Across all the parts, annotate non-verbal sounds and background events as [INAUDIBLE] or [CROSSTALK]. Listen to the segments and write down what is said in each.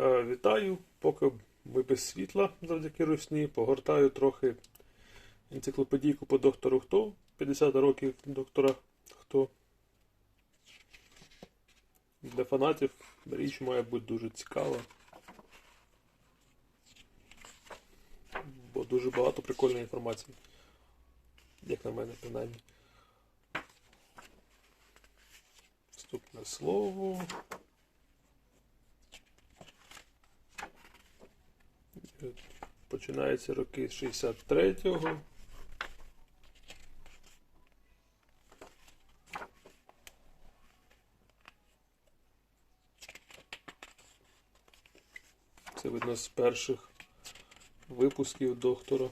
Е, Вітаю, поки ми без світла завдяки русні, погортаю трохи енциклопедійку по доктору Хто. 50 років доктора Хто. Для фанатів річ має бути дуже цікава. Бо дуже багато прикольної інформації. Як на мене, принаймні. Вступне слово. Починаються роки 63-го. Це видно з перших випусків доктора.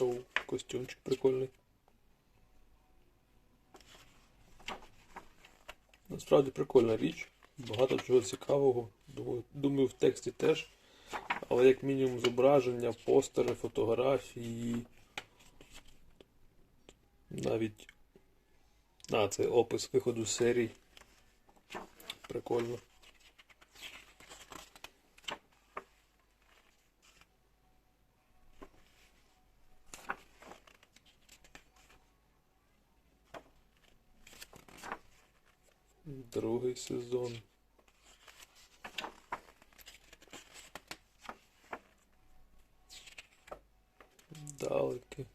О, костюмчик прикольний. Насправді прикольна річ. Багато чого цікавого. Думаю, в тексті теж. Але як мінімум зображення, постери, фотографії. Навіть. А, це опис виходу серій. Прикольно. Другий сезон. Далеки.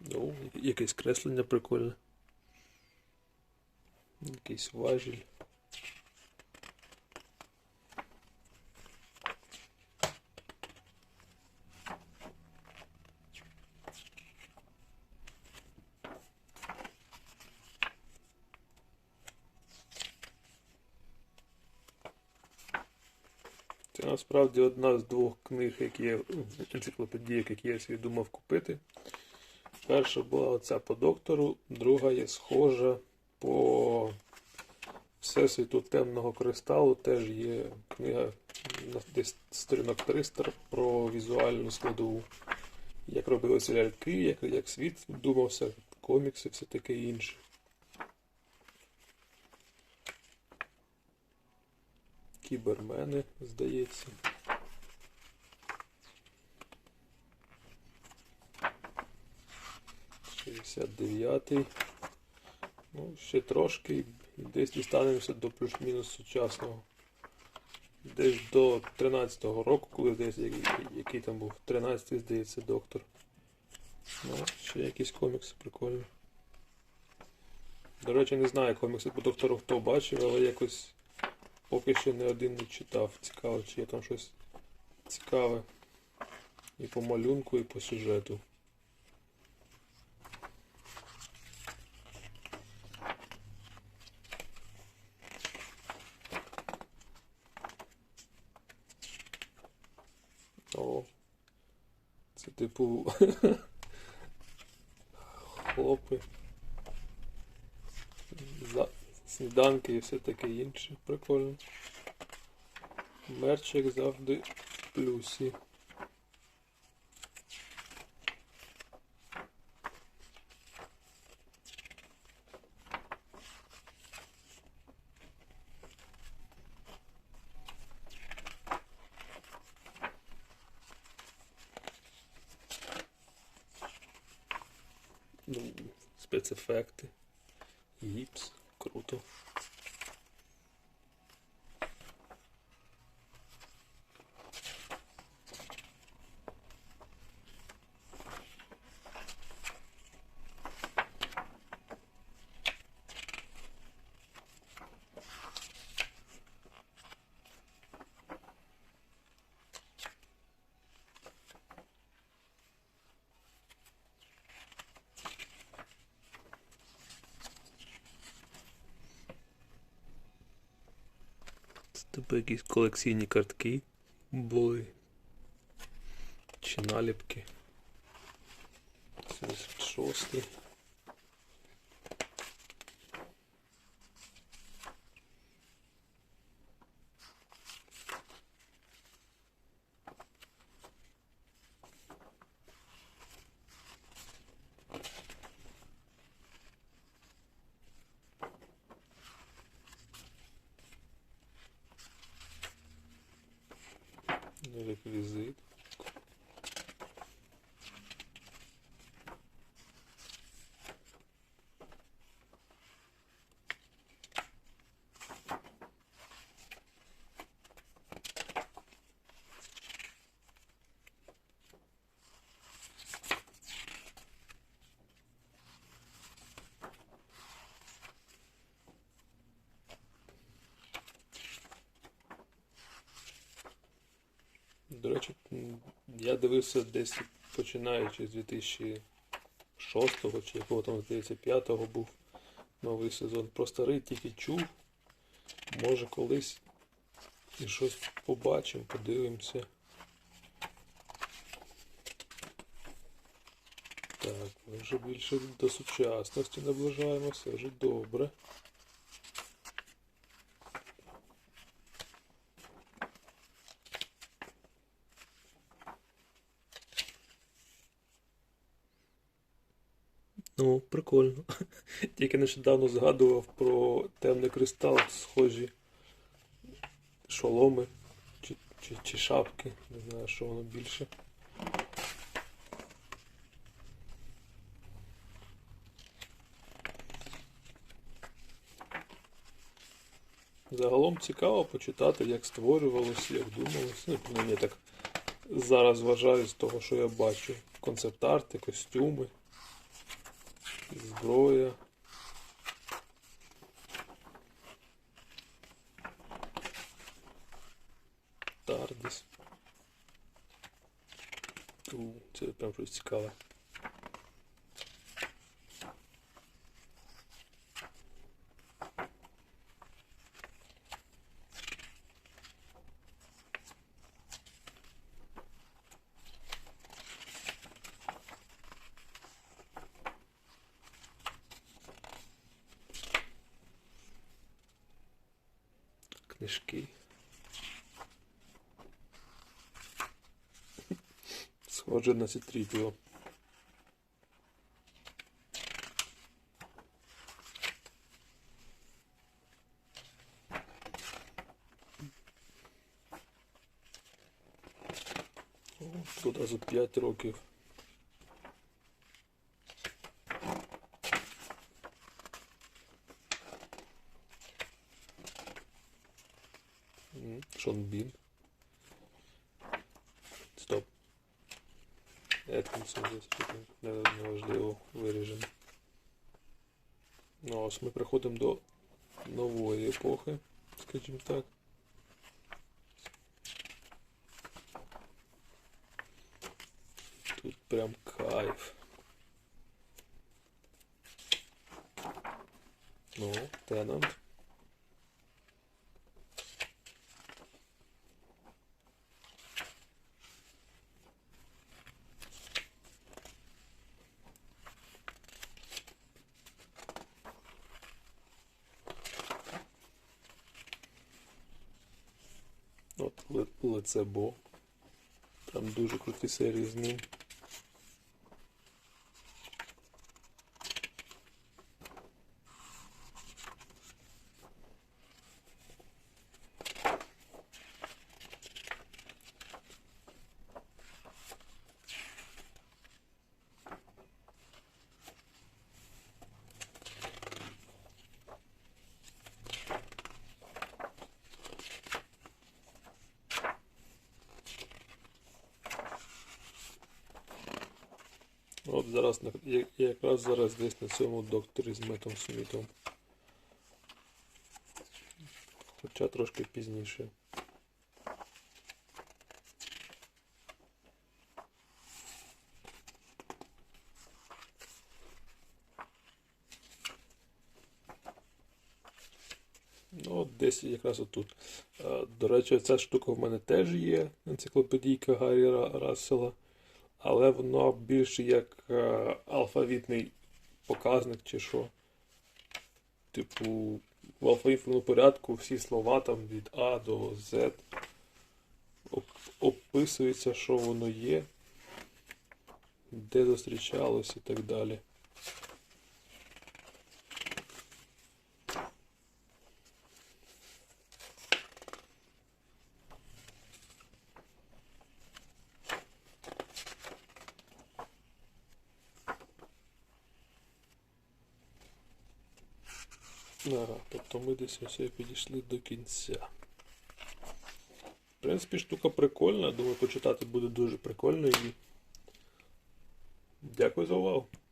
Ну, якесь креслення прикольне. Якийсь важіль. Насправді одна з двох книг, які я енциклопедійок, які я собі думав купити. Перша була оця по доктору, друга є схожа по Всесвіту темного кристалу. Теж є книга десь сторінок 300 про візуальну складову. Як робилися ляльки, як, як світ думався, комікси, все таке інше. Кібермени, здається. Шістдесят дев'ятий. Ну, ще трошки і десь дістанемося до плюс-мінус сучасного. Десь до 13-го року, коли десь який, там був 13-й, здається, доктор. Ну, ще якісь комікси прикольні. До речі, не знаю комікси по доктору хто бачив, але якось поки що не один не читав. Цікаво, чи є там щось цікаве. І по малюнку, і по сюжету. О. Це типу [LAUGHS] хлопи. За... Сніданки і все таке інше. Прикольно. Мерч, як завжди, в плюсі. Ну, спецефекти. Гіпс. Круто. Типу якісь колекційні картки були. Чи наліпки. 76. réutilisé. Речі, я дивився десь починаючи з 2006 чи якого там, здається, 5-го був новий сезон. Про старий тільки чув. Може колись і щось побачимо, подивимося. Так, ми вже більше до сучасності наближаємося, вже добре. Ну, прикольно. [LAUGHS] Тільки нещодавно згадував про темний кристал, схожі шоломи чи, чи, чи шапки. Не знаю, що воно більше. Загалом цікаво почитати, як створювалося, як думалося. Ну, принаймні, так зараз вважаю з того, що я бачу. Концепт-арти, костюми зброя. Тардіс. Це прям щось цікаве. Книжки. Схоже на Сітріпіо. О, Тут одразу 5 років. М, Шон Бін. Стоп. Еткінсон десь тут не- неважливо виріжемо. Ну, ось ми приходимо до нової епохи, скажімо так. Тут прям кайф. Ну, Тенант. От Лицебо. Бо. Там дуже круті серії з ним. От зараз якраз зараз десь на цьому докторі з Метом Смітом. Хоча трошки пізніше. Ну, десь якраз отут. Е, До речі, ця штука в мене теж є, енциклопедійка Гаррі Рассела, але воно більше як е, алфавітний показник чи що. Типу, в алфавітному порядку всі слова там від А до Z описується, що воно є, де зустрічалось і так далі. Ага, тобто ми десь ось підійшли до кінця. В принципі, штука прикольна. Думаю, почитати буде дуже прикольно і. Дякую за увагу.